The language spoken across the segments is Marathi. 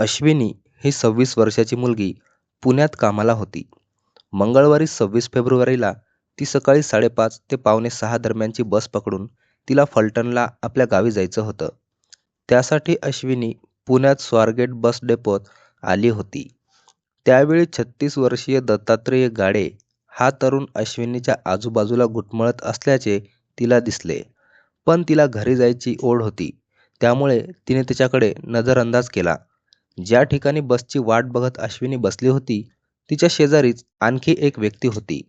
अश्विनी ही सव्वीस वर्षाची मुलगी पुण्यात कामाला होती. मंगळवारी सव्वीस फेब्रुवारीला ती सकाळी साडेपाच ते पावणे सहा दरम्यानची बस पकडून तिला फलटणला आपल्या गावी जायचं होतं. त्यासाठी अश्विनी पुण्यात स्वारगेट बस डेपोत आली होती. त्यावेळी छत्तीस वर्षीय दत्तात्रेय गाडे हा तरुण अश्विनीच्या आजूबाजूला घुटमळत असल्याचे तिला दिसले. पण तिला घरी जायची ओढ होती त्यामुळे तिने त्याच्याकडे नजरअंदाज केला. ज्या ठिकाणी बसची वाट बघत अश्विनी बसली होती तिच्या शेजारीच आणखी एक व्यक्ती होती.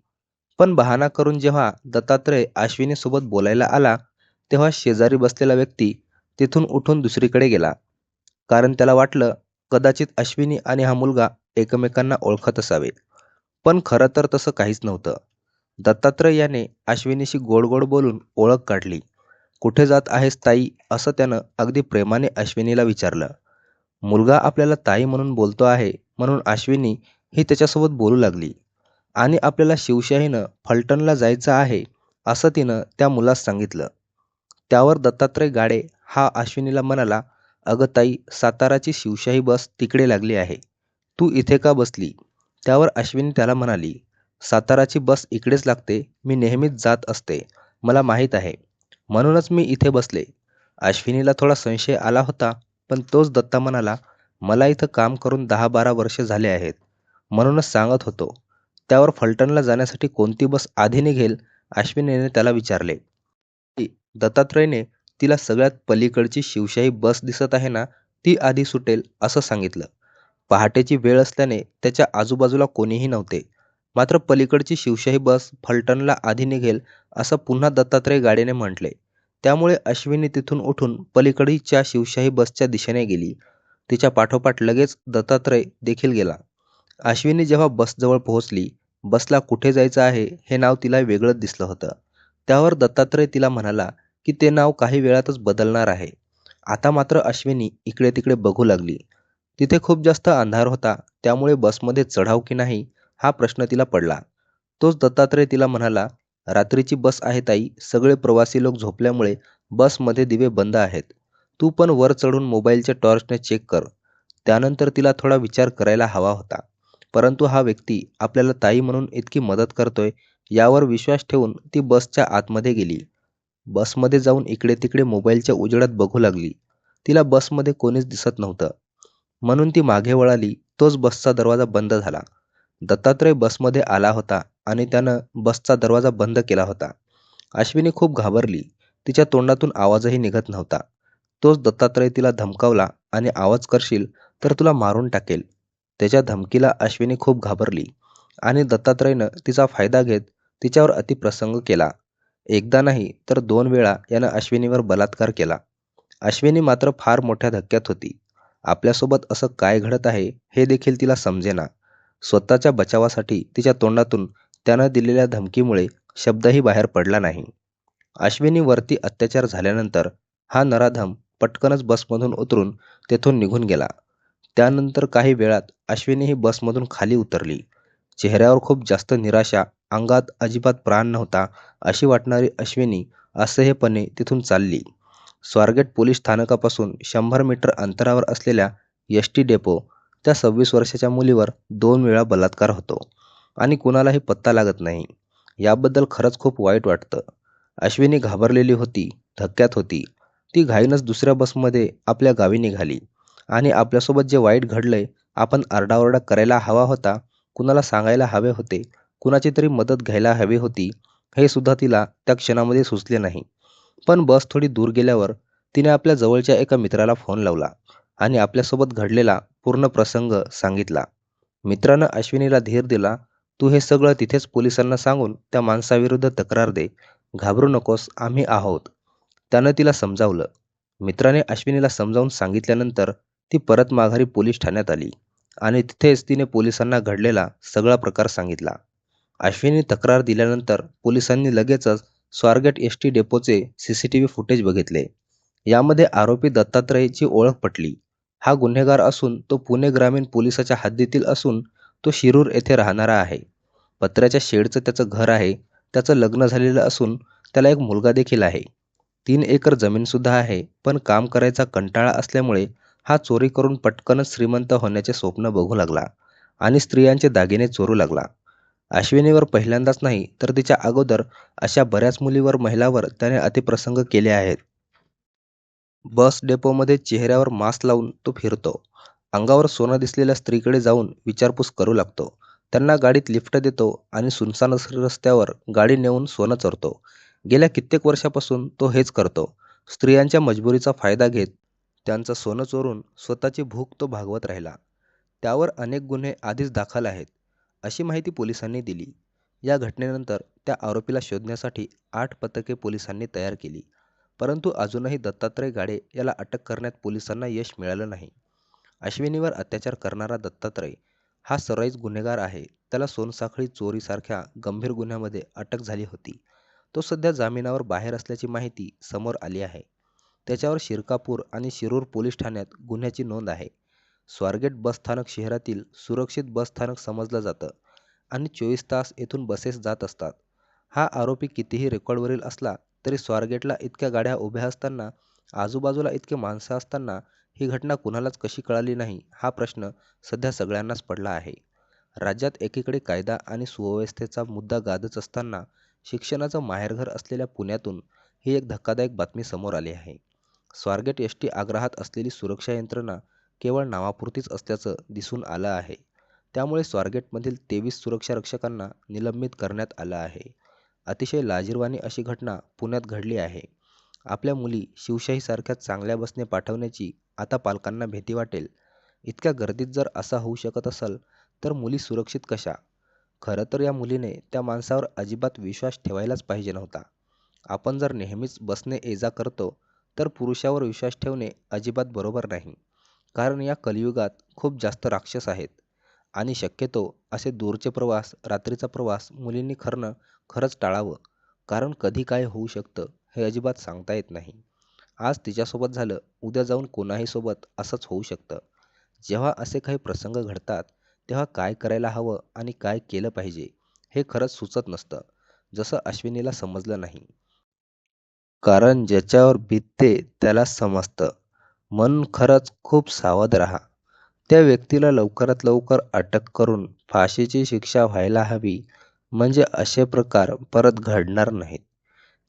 पण बहाणा करून जेव्हा दत्तात्रय अश्विनीसोबत बोलायला आला तेव्हा शेजारी बसलेला व्यक्ती तिथून उठून दुसरीकडे गेला. कारण त्याला वाटलं कदाचित अश्विनी आणि हा मुलगा एकमेकांना ओळखत असावे. पण खरं तर तसं काहीच नव्हतं. दत्तात्रय याने अश्विनीशी गोड गोड बोलून ओळख काढली. कुठे जात आहेस ताई असं त्यानं अगदी प्रेमाने अश्विनीला विचारलं. मुलगा आपल्याला ताई म्हणून बोलतो आहे म्हणून अश्विनी ही त्याच्यासोबत बोलू लागली. आणि आपल्याला शिवशाहीनं फलटणला जायचं आहे असं तिनं त्या मुलास सांगितलं. त्यावर दत्तात्रय गाडे हा अश्विनीला म्हणाला अगं ताई साताराची शिवशाही बस तिकडे लागली आहे. तू इथे का बसली? त्यावर अश्विनी त्याला म्हणाली, साताराची बस इकडेच लागते मी नेहमीच जात असते मला माहीत आहे. म्हणूनच मी इथे बसले. अश्विनीला थोडा संशय आला होता पण तोच दत्ता म्हणाला मला इथं काम करून दहा बारा वर्षे झाले आहेत. म्हणूनच सांगत होतो. त्यावर फलटणला जाण्यासाठी कोणती बस आधी निघेल अश्विनीने त्याला विचारले. दत्तात्रयने तिला सगळ्यात पलीकडची शिवशाही बस दिसत आहे ना ती आधी सुटेल असं सांगितलं. पहाटेची वेळ असल्याने त्याच्या आजूबाजूला कोणीही नव्हते. मात्र पलीकडची शिवशाही बस फलटणला आधी निघेल असं पुन्हा दत्तात्रय गाडीने म्हटले. त्यामुळे अश्विनी तिथून उठून पलीकडच्या शिवशाही बसच्या दिशेने गेली. तिच्या पाठोपाठ लगेच दत्तात्रय देखील गेला. अश्विनी जेव्हा बसजवळ पोहोचली बसला कुठे जायचं आहे हे नाव तिला वेगळंच दिसलं होतं. त्यावर दत्तात्रय तिला म्हणाला की ते नाव काही वेळातच बदलणार आहे. आता मात्र अश्विनी इकडे तिकडे बघू लागली. तिथे खूप जास्त अंधार होता त्यामुळे बसमध्ये चढाव की नाही हा प्रश्न तिला पडला. तोच दत्तात्रय तिला म्हणाला रात्रीची बस आहे ताई सगळे प्रवासी लोक झोपल्यामुळे बसमध्ये दिवे बंद आहेत. तू पण वर चढून मोबाईलच्या टॉर्चने चेक कर. त्यानंतर तिला थोडा विचार करायला हवा होता. परंतु हा व्यक्ती आपल्याला ताई म्हणून इतकी मदत करतोय यावर विश्वास ठेवून ती बसच्या आतमध्ये गेली. बसमध्ये जाऊन इकडे तिकडे मोबाईलच्या उजेडात बघू लागली. तिला बसमध्ये कोणीच दिसत नव्हतं. म्हणून ती मागे वळाली तोच बसचा दरवाजा बंद झाला. दत्तात्रय बसमध्ये आला होता आणि त्यानं बसचा दरवाजा बंद केला होता. अश्विनी खूप घाबरली. तिच्या तोंडातून आवाजही निघत नव्हता. तोच दत्तात्रय तिला धमकावला आणि आवाज करशील तर तुला मारून टाकेल. त्याच्या धमकीला अश्विनी खूप घाबरली आणि दत्तात्रयनं तिचा फायदा घेत तिच्यावर अतिप्रसंग केला. एकदा नाही तर दोन वेळा यानं अश्विनीवर बलात्कार केला. अश्विनी मात्र फार मोठ्या धक्क्यात होती. आपल्यासोबत असं काय घडत आहे हे देखील तिला समजेना. स्वतःच्या बचावासाठी तिच्या तोंडातून त्यानं दिलेल्या धमकीमुळे शब्दही बाहेर पडला नाही. अश्विनीवरती अत्याचार झाल्यानंतर हा नराधम पटकनच बसमधून उतरून तेथून निघून गेला. त्यानंतर काही वेळात अश्विनीही बसमधून खाली उतरली. चेहऱ्यावर खूप जास्त निराशा, अंगात अजिबात प्राण नव्हता अशी वाटणारी अश्विनी असह्यपणे तिथून चालली. स्वारगेट पोलीस स्थानकापासून शंभर मीटर अंतरावर असलेल्या एस. टी. डेपो त्या सव्वीस वर्षाच्या मुलीवर दोन वेळा बलात्कार होतो आणि कुणालाही पत्ता लागत नाही. याबद्दल खरंच खूप वाईट वाटतं. अश्विनी घाबरलेली होती, धक्क्यात होती. ती घाईनच दुसऱ्या बसमध्ये आपल्या गावी निघाली आणि आपल्यासोबत जे वाईट घडलंय आपण आरडाओरडा करायला हवा होता, कुणाला सांगायला हवे होते, कुणाची तरी मदत घ्यायला हवी होती हे सुद्धा तिला त्या क्षणामध्ये सुचले नाही. पण बस थोडी दूर गेल्यावर तिने आपल्या जवळच्या एका मित्राला फोन लावला आणि आपल्यासोबत घडलेला पूर्ण प्रसंग सांगितला. मित्रानं अश्विनीला धीर दिला तू हे सगळं तिथेच पोलिसांना सांगून त्या माणसाविरुद्ध तक्रार दे. घाबरू नकोस आम्ही आहोत. त्यानं तिला समजावलं. मित्राने अश्विनीला समजावून सांगितल्यानंतर ती परत माघारी पोलीस ठाण्यात आली आणि तिथेच तिने पोलिसांना घडलेला सगळा प्रकार सांगितला. अश्विनी तक्रार दिल्यानंतर पोलिसांनी लगेचच Swargate S. T. डेपोचे C C T V footage बघितले. यामध्ये आरोपी दत्तात्रयची ओळख पटली. हा गुन्हेगार असून तो पुणे ग्रामीण पोलिसाच्या हद्दीतील असून तो शिरूर येथे राहणारा आहे. पत्र्याच्या शेडचं त्याचं घर आहे. त्याचं लग्न झालेलं असून त्याला एक मुलगा देखील आहे. तीन एकर जमीनसुद्धा आहे पण काम करायचा कंटाळा असल्यामुळे हा चोरी करून पटकनच श्रीमंत होण्याचे स्वप्न बघू लागला आणि स्त्रियांचे दागिने चोरू लागला अश्विनीवर पहिल्यांदाच नाही तर तिच्या अगोदर अशा बऱ्याच मुलीवर महिलावर त्याने अतिप्रसंग केले आहेत बस डेपोमध्ये चेहऱ्यावर मास्क लावून तो फिरतो अंगावर सोनं दिसलेल्या स्त्रीकडे जाऊन विचारपूस करू लागतो. त्यांना गाडीत लिफ्ट देतो आणि सुनसान रस्त्यावर गाडी नेऊन सोनं चोरतो. गेल्या कित्येक वर्षापासून तो हेच करतो. स्त्रियांच्या मजबुरीचा फायदा घेत त्यांचं सोनं चोरून स्वतःची भूक तो भागवत राहिला. त्यावर अनेक गुन्हे आधीच दाखल आहेत अशी माहिती पोलिसांनी दिली. या घटनेनंतर त्या आरोपीला शोधण्यासाठी आठ पथके पोलिसांनी तयार केली. परंतु अजूनही दत्तात्रय गाडे याला अटक करण्यात पोलिसांना यश मिळालं नाही. अश्विनीवर अत्याचार करणारा दत्तात्रय हा सराईच गुन्हेगार आहे. त्याला सोनसाखळी चोरीसारख्या गंभीर गुन्ह्यामध्ये अटक झाली होती. तो सध्या जामिनावर बाहेर असल्याची माहिती समोर आली आहे. त्याच्यावर शिरकापूर आणि शिरूर पोलीस ठाण्यात गुन्ह्याची नोंद आहे. स्वारगेट बसस्थानक शहरातील सुरक्षित बसस्थानक समजलं जातं आणि चोवीस तास येथून बसेस जात असतात. हा आरोपी कितीही रेकॉर्डवरील असला तरी स्वारगेटला इतक्या गाड्या उभ्या असताना आजूबाजूला इतके माणसं असताना ही घटना कुणालाच कशी कळाली नाही हा प्रश्न सध्या सगळ्यांनाच पडला आहे. राज्यात एकीकडे कायदा आणि सुव्यवस्थेचा मुद्दा गाजत असताना शिक्षणाचं माहेरघर असलेल्या पुण्यातून ही एक धक्कादायक बातमी समोर आली आहे. स्वारगेट एस टी आग्रहात असलेली सुरक्षा यंत्रणा केवळ नावापुरतीच असल्याचं दिसून आलं आहे. त्यामुळे स्वारगेटमधील तेवीस सुरक्षारक्षकांना निलंबित करण्यात आलं आहे. अतिशय लाजीरवाणी अशी घटना पुण्यात घडली आहे. आपल्या मुली शिवशाहीसारख्या चांगल्या बसने पाठवण्याची आता पालकांना भीती वाटेल. इतक्या गर्दीत जर असा होऊ शकत असेल तर मुली सुरक्षित कशा? खरं तर या मुलीने त्या माणसावर अजिबात विश्वास ठेवायलाच पाहिजे नव्हता. आपण जर नेहमीच बसने ये जा करतो तर पुरुषावर विश्वास ठेवणे अजिबात बरोबर नाही. कारण या कलियुगात खूप जास्त राक्षस आहेत. आणि शक्यतो असे दूरचे प्रवास रात्रीचा प्रवास मुलींनी खरणं खरंच टाळावं. कारण कधी काय होऊ शकतं हे अजिबात सांगता येत नाही. आज तिच्यासोबत झालं उद्या जाऊन कोणाही सोबत असंच होऊ शकतं. जेव्हा असे काही प्रसंग घडतात तेव्हा काय करायला हवं आणि काय केलं पाहिजे हे खरंच सुचत नसतं. जसं अश्विनीला समजलं नाही. कारण ज्याच्यावर बितते त्याला समजतं. म्हणून खरंच खूप सावध राहा. त्या व्यक्तीला लवकरात लवकर अटक करून फाशीची शिक्षा व्हायला हवी म्हणजे असे प्रकार परत घडणार नाहीत.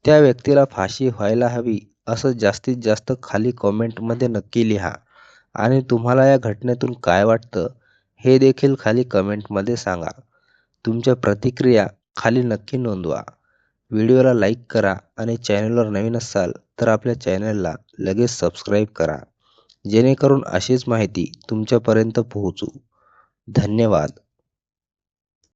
त्या व्यक्तीला फाशी व्हायला हवी असं जास्तीत जास्त खाली कॉमेंटमध्ये नक्की लिहा. आणि तुम्हाला या घटनेतून काय वाटतं हे देखील खाली कमेंटमध्ये सांगा. तुमच्या प्रतिक्रिया खाली नक्की नोंदवा. व्हिडिओला लाईक करा आणि चॅनलवर नवीन असाल तर आपल्या चॅनलला लगेच सबस्क्राईब करा. जेणेकरून अशीच माहिती तुमच्यापर्यंत पोहोचू. धन्यवाद.